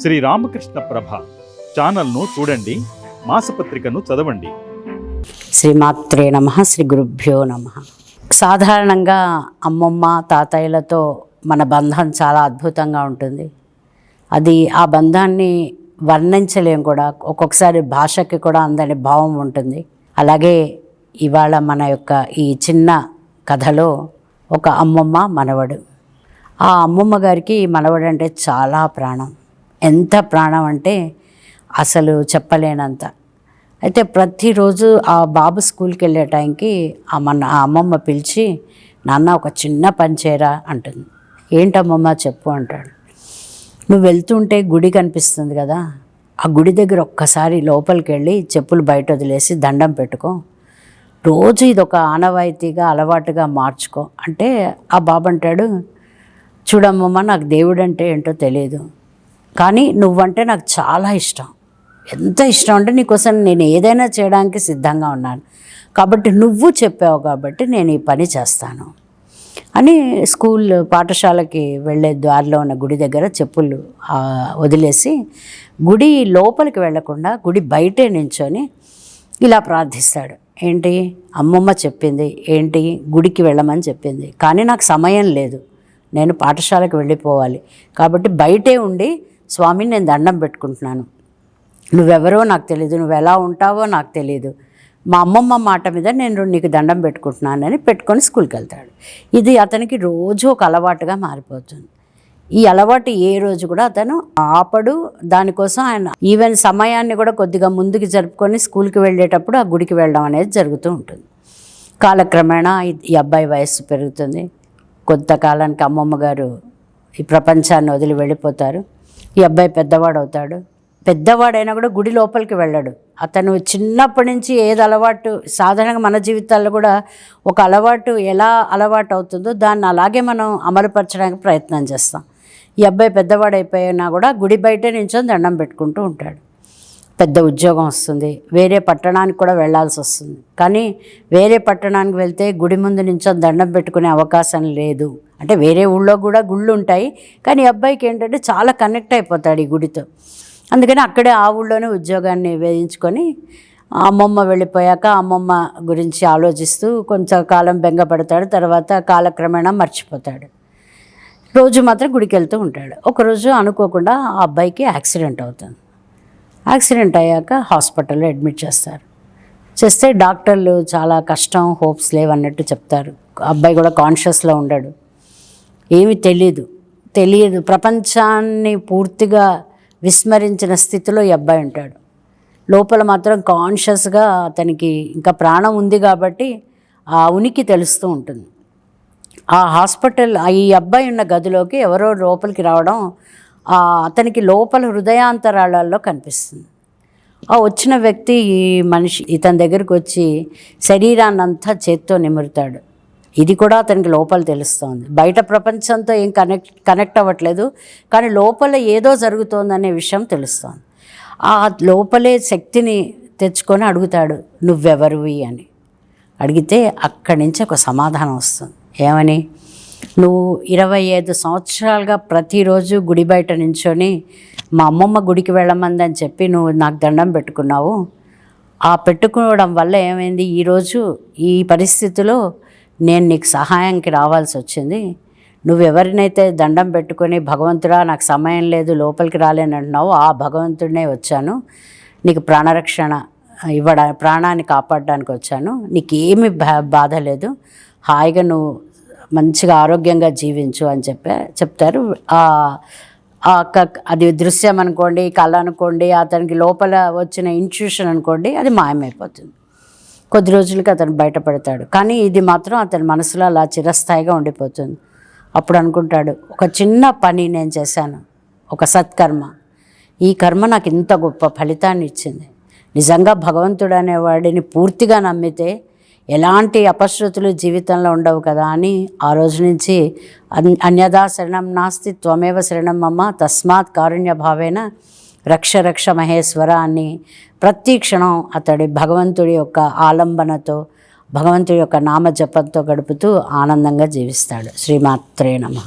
శ్రీ రామకృష్ణ ప్రభ ఛానల్ను చూడండి మాసపత్రికను చదవండి. శ్రీమాత్రే నమ శ్రీ గురుభ్యో నమ. సాధారణంగా అమ్మమ్మ తాతయ్యలతో మన బంధం చాలా అద్భుతంగా ఉంటుంది. అది ఆ బంధాన్ని వర్ణించలేం కూడా. ఒక్కొక్కసారి భాషకి కూడా అందని భావం ఉంటుంది. అలాగే ఇవాళ మన యొక్క ఈ చిన్న కథలో ఒక అమ్మమ్మ మనవడు. ఆ అమ్మమ్మ గారికి ఈ మనవడు అంటే చాలా ప్రాణం. ఎంత ప్రాణం అంటే అసలు చెప్పలేనంత. అయితే ప్రతిరోజు ఆ బాబు స్కూల్కి వెళ్ళే టైంకి ఆ మన ఆ అమ్మమ్మ పిలిచి నాన్న ఒక చిన్న పని చేయరా అంటుంది. ఏంటమ్మమ్మ చెప్పు అంటాడు. నువ్వు వెళ్తుంటే గుడి కనిపిస్తుంది కదా ఆ గుడి దగ్గర ఒక్కసారి లోపలికి వెళ్ళి చెప్పులు బయట వదిలేసి దండం పెట్టుకో. రోజు ఇది ఒక ఆనవాయితీగా అలవాటుగా మార్చుకో. అంటే ఆ బాబు అంటాడు చూడమ్మమ్మ నాకు దేవుడు అంటే ఏంటో తెలియదు కానీ నువ్వంటే నాకు చాలా ఇష్టం. ఎంత ఇష్టం అంటే నీకోసం నేను ఏదైనా చేయడానికి సిద్ధంగా ఉన్నాను. కాబట్టి నువ్వు చెప్పావు కాబట్టి నేను ఈ పని చేస్తాను. అని స్కూల్ పాఠశాలకి వెళ్ళే దారిలో ఉన్న గుడి దగ్గర చెప్పులు వదిలేసి గుడి లోపలికి వెళ్ళకుండా గుడి బయటే నించొని ఇలా ప్రార్థిస్తాడు. ఏంటి? అమ్మమ్మ చెప్పింది. ఏంటి? గుడికి వెళ్ళమని చెప్పింది. కానీ నాకు సమయం లేదు. నేను పాఠశాలకు వెళ్ళిపోవాలి. కాబట్టి బయటే ఉండి స్వామిని నేను దండం పెట్టుకుంటున్నాను. నువ్వెవరో నాకు తెలియదు నువ్వు ఎలా ఉంటావో నాకు తెలియదు మా అమ్మమ్మ మాట మీద నేను నీకు దండం పెట్టుకుంటున్నానని పెట్టుకొని స్కూల్కి వెళ్తాడు. ఇది అతనికి రోజు ఒక అలవాటుగా మారిపోతుంది. ఈ అలవాటు ఏ రోజు కూడా అతను ఆపడు. దానికోసం ఆయన ఈవెన్ సమయాన్ని కూడా కొద్దిగా ముందుకు జరుపుకొని స్కూల్కి వెళ్ళేటప్పుడు ఆ గుడికి వెళ్ళడం అనేది జరుగుతూ ఉంటుంది. కాలక్రమేణా ఈ- ఈ అబ్బాయి వయస్సు పెరుగుతుంది. కొంతకాలానికి అమ్మమ్మ గారు ఈ ప్రపంచాన్ని వదిలి వెళ్ళిపోతారు. ఈ అబ్బాయి పెద్దవాడు అవుతాడు పెద్దవాడైనా కూడా గుడి లోపలికి వెళ్ళాడు. అతను చిన్నప్పటి నుంచి ఏది అలవాటు సాధారణంగా మన జీవితాల్లో కూడా ఒక అలవాటు ఎలా అలవాటు అవుతుందో దాన్ని అలాగే మనం అమలుపరచడానికి ప్రయత్నం చేస్తాం. ఈ అబ్బాయి పెద్దవాడు అయిపోయినా కూడా గుడి బయటే నించొని దండం పెట్టుకుంటూ ఉంటాడు. పెద్ద ఉద్యోగం వస్తుంది. వేరే పట్టణానికి కూడా వెళ్ళాల్సి వస్తుంది. కానీ వేరే పట్టణానికి వెళ్తే గుడి ముందు నుంచో దండం పెట్టుకునే అవకాశం లేదు. అంటే వేరే ఊళ్ళో కూడా గుళ్ళు ఉంటాయి. కానీ అబ్బాయికి ఏంటంటే చాలా కనెక్ట్ అయిపోతాడు ఈ గుడితో. అందుకని అక్కడే ఆ ఊళ్ళోనే ఉద్యోగాన్ని వేధించుకొని అమ్మమ్మ వెళ్ళిపోయాక అమ్మమ్మ గురించి ఆలోచిస్తూ కొంచెం కాలం బెంగపడతాడు. తర్వాత కాలక్రమేణా మర్చిపోతాడు. రోజు మాత్రం గుడికి వెళ్తూ ఉంటాడు ఒకరోజు అనుకోకుండా ఆ అబ్బాయికి యాక్సిడెంట్ అవుతుంది. యాక్సిడెంట్ అయ్యాక హాస్పిటల్లో అడ్మిట్ చేస్తారు. చేస్తే డాక్టర్లు చాలా కష్టం హోప్స్ లేవన్నట్టు చెప్తారు. అబ్బాయి కూడా కాన్షియస్లో ఉండడు. ఏమీ తెలియదు తెలియదు ప్రపంచాన్ని పూర్తిగా విస్మరించిన స్థితిలో ఈ అబ్బాయి ఉంటాడు. లోపల మాత్రం కాన్షియస్గా అతనికి ఇంకా ప్రాణం ఉంది కాబట్టి ఆ ఉనికి తెలుస్తూ ఉంటుంది. ఆ హాస్పిటల్ ఆ ఈ అబ్బాయి ఉన్న గదిలోకి ఎవరో లోపలికి రావడం అతనికి లోపల హృదయాంతరాళాల్లో కనిపిస్తుంది. ఆ వచ్చిన వ్యక్తి ఈ మనిషి ఇతని దగ్గరికి వచ్చి శరీరాన్నంతా చేత్తో నిమురుతాడు. ఇది కూడా అతనికి లోపల తెలుస్తోంది. బయట ప్రపంచంతో ఏం కనెక్ట్ కనెక్ట్ అవ్వట్లేదు కానీ లోపల ఏదో జరుగుతోందనే విషయం తెలుస్తోంది. ఆ లోపలే శక్తిని తెచ్చుకొని అడుగుతాడు నువ్వెవరివి? అని. అడిగితే అక్కడి నుంచి ఒక సమాధానం వస్తుంది. ఏమని? నువ్వు ఇరవై ఐదు సంవత్సరాలుగా ప్రతిరోజు గుడి బయట నించొని మా అమ్మమ్మ గుడికి వెళ్ళమందని చెప్పి నువ్వు నాకు దండం పెట్టుకున్నావు. ఆ పెట్టుకోవడం వల్ల ఏమైంది? ఈరోజు ఈ పరిస్థితిలో నేను నీకు సహాయానికి రావాల్సి వచ్చింది. నువ్వెవరినైతే దండం పెట్టుకొని భగవంతుడా నాకు సమయం లేదు లోపలికి రాలేని అంటున్నావు ఆ భగవంతుడినే వచ్చాను. నీకు ప్రాణరక్షణ ఇవ్వడా ప్రాణాన్ని కాపాడడానికి వచ్చాను. నీకేమి బా బాధ లేదు. హాయిగా నువ్వు మంచిగా ఆరోగ్యంగా జీవించు అని చెప్పే చెప్తారు. ఆ ఆ క- అది దృశ్యం అనుకోండి కళ అనుకోండి అతనికి లోపల వచ్చిన ఇన్స్టిట్యూషన్ అనుకోండి అది మాయమైపోతుంది. కొద్ది రోజులకి అతను బయటపడతాడు. కానీ ఇది మాత్రం అతని మనసులో అలా చిరస్థాయిగా ఉండిపోతుంది. అప్పుడు అనుకుంటాడు ఒక చిన్న పని నేను చేశాను ఒక సత్కర్మ. ఈ కర్మ నాకు ఇంత గొప్ప ఫలితాన్ని ఇచ్చింది. నిజంగా భగవంతుడు అనేవాడిని పూర్తిగా నమ్మితే ఎలాంటి అపశృతులు జీవితంలో ఉండవు కదా అని ఆ రోజు నుంచి అన్యదా శరణం నాస్తి త్వమేవ శరణం అమ్మ తస్మాత్ కారుణ్య భావేన రక్ష రక్ష మహేశ్వర అని ప్రతి క్షణం అతడి భగవంతుడి యొక్క ఆలంబనతో భగవంతుడి యొక్క నామజపంతో గడుపుతూ ఆనందంగా జీవిస్తాడు. శ్రీమాత్రే నమ.